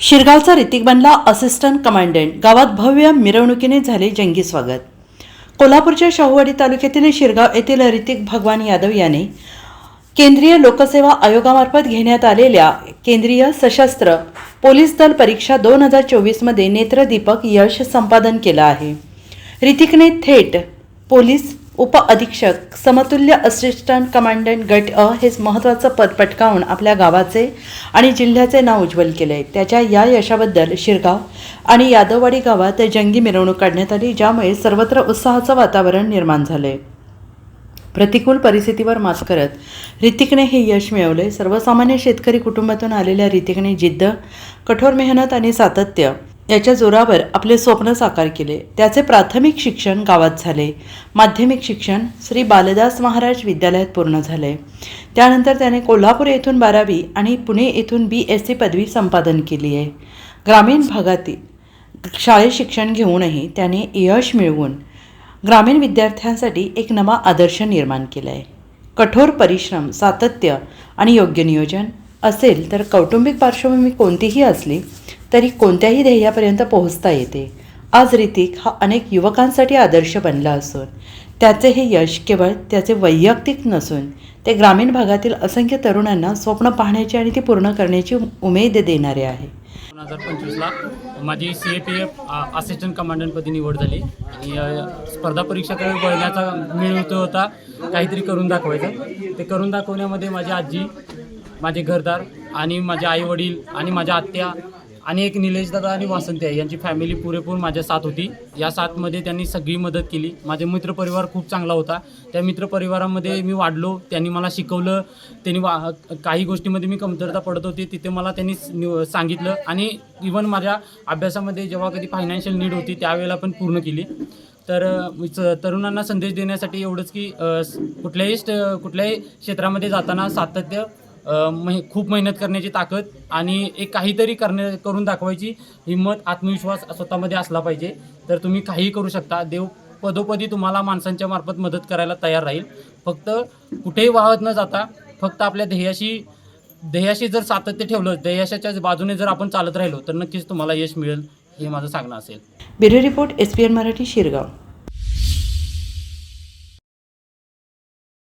शिरगावचा ऋतिक बनला assistant commandant. गावात भव्य मिरवणुकीने झाले जंगी स्वागत. कोल्हापूरच्या शाहूवाडी तालुक्यातील शिरगाव येथील ऋतिक भगवान यादव याने केंद्रीय लोकसेवा आयोगामार्फत घेण्यात आलेल्या केंद्रीय सशस्त्र पोलीस दल परीक्षा दोन हजार चोवीसमध्ये नेत्रदीपक यश संपादन केलं आहे. ऋतिकने थेट पोलीस उप अधीक्षक समतुल्य असिस्टंट कमांडंट गट अ हेच महत्त्वाचं पद पटकावून आपल्या गावाचे आणि जिल्ह्याचे नाव उज्ज्वल केले त्याच्या या यशाबद्दल शिरगाव आणि यादववाडी गावात जंगी मिरवणूक काढण्यात आली ज्यामुळे सर्वत्र उत्साहाचं वातावरण निर्माण झाले प्रतिकूल परिस्थितीवर मात करत ऋतिकने हे यश मिळवले सर्वसामान्य शेतकरी कुटुंबातून आलेल्या ऋतिकने जिद्द कठोर मेहनत आणि सातत्य याच्या जोरावर आपले स्वप्न साकार केले. त्याचे प्राथमिक शिक्षण गावात झाले. माध्यमिक शिक्षण श्री बालदास महाराज विद्यालयात पूर्ण झाले. त्यानंतर त्याने कोल्हापूर येथून बारावी आणि पुणे येथून बी एस सी पदवी संपादन केली आहे. ग्रामीण भागातील शाळेत शिक्षण घेऊनही त्याने यश मिळवून ग्रामीण विद्यार्थ्यांसाठी एक नवा आदर्श निर्माण केला आहे कठोर परिश्रम सातत्य आणि योग्य नियोजन असेल तर कौटुंबिक पार्श्वभूमी कोणतीही असली तरी कोणत्याही ध्येयापर्यंत पोहोचता येते. आज ऋतिक हा अनेक युवकांसाठी आदर्श बनला असून त्याचे हे यश केवळ त्याचे वैयक्तिक नसून ते ग्रामीण भागातील असंख्य तरुणांना स्वप्न पाहण्याची आणि ती पूर्ण करण्याची उमेद देणारे आहे. दोन हजार पंचवीसला माझी C A P F assistant कमांडंटपदी निवड झाली. आणि अ, स्पर्धा परीक्षाकडे वळण्याचा मिळवतो होता काहीतरी करून दाखवायचं. ते करून दाखवण्यामध्ये माझी आजी माझे घरदार आणि माझे आई वडील आणि माझ्या आत्या आणि एक निलेश दादा आणि वासंती आहे. यांची फॅमिली पुरेपूर माझ्या साथ होती. या साथमध्ये त्यांनी सगळी मदत केली. माझे मित्रपरिवार खूप चांगला होता. त्या मित्रपरिवारामध्ये मी वाढलो. त्यांनी मला शिकवलं. त्यांनी वा काही गोष्टीमध्ये मी कमतरता पडत होती. तिथे मला त्यांनी सांगितलं. आणि इवन माझ्या अभ्यासामध्ये जेव्हा कधी फायनान्शियल नीड होती त्यावेळेला पण पूर्ण केली. तर तरुणांना संदेश देण्यासाठी एवढंच की कुठल्याही स्ट कुठल्याही क्षेत्रामध्ये जाताना सातत्य मह खूप मेहनत करण्याची ताकद आणि एक काहीतरी करण्या करून दाखवायची हिंमत आत्मविश्वास स्वतःमध्ये असला पाहिजे. तर तुम्ही काहीही करू शकता. देव पदोपदी तुम्हाला माणसांच्या मार्फत मदत करायला तयार राहील. फक्त कुठेही वाहत न जाता फक्त आपल्या ध्येयाशी ध्येयाशी जर सातत्य ठेवलं ध्येयाशाच्या बाजूने जर आपण चालत राहिलो तर नक्कीच तुम्हाला यश मिळेल हे माझं सांगणं असेल. Bureau report S P N Marathi Shirgaon.